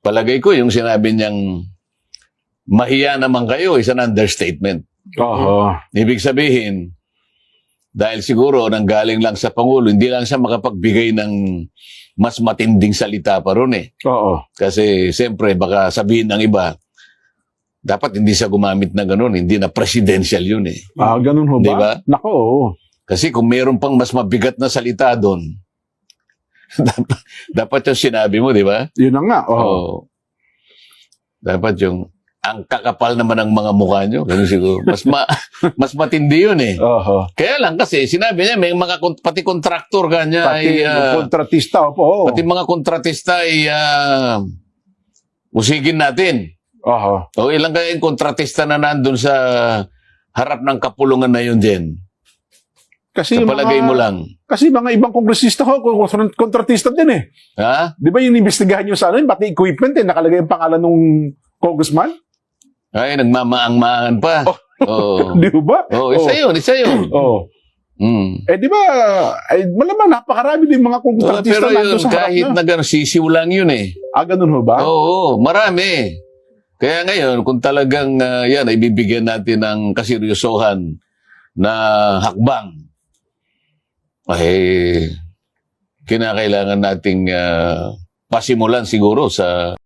palagay ko yung sinabi niyang mahiya naman kayo is an understatement. Oo. Ibig sabihin, dahil siguro nanggaling lang sa Pangulo, hindi lang siya makapagbigay ng mas matinding salita pa ron eh. Oo. Kasi siyempre baka sabihin ng iba, dapat hindi siya gumamit na ganun, hindi na presidential yun eh. Ah, ganun ho ba? Di ba? Nako, oo. Kasi kung meron pang mas mabigat na salita doon, dapat, yung sinabi mo, di ba? Yun na nga. Oo. Oo. Dapat yung, ang kakapal naman ng mga mukha nyo. Ganun siguro. Mas, ma, mas matindi yun eh. Oo. Kaya lang kasi, sinabi niya, may mga, pati kontraktor kanya Pati ay, ah, kontratista, opo. oo. pati mga kontratista ay, ah, usigin natin. Oo. O ilang kaya yung kontratista na nandun sa harap ng kapulungan na yun din? Kasi Sa palagay mga, mo lang. Kasi mga ibang kongresista kon- kontratista din eh. Ha? Di ba yung investigahan nyo sa ano, pati equipment eh, nakalagay ang pangalan ng congressman? Ay, nagmamaang-maangan pa. Oh. Oo. Di ba? Oh, isa yun, isa yun. Oo. Mm. Eh di ba, ay, malamang napakarami din mga Oh, kontratista pero nandun yun, sa harap kahit na. na gano'n, sisiw lang yun eh. Ah, ganun ho ba? Oo, marami. Kaya ngayon, kung talagang ah, yan, ay bibigyan natin ng kaseryosohan na hakbang, ay kinakailangan nating ah, pasimulan siguro sa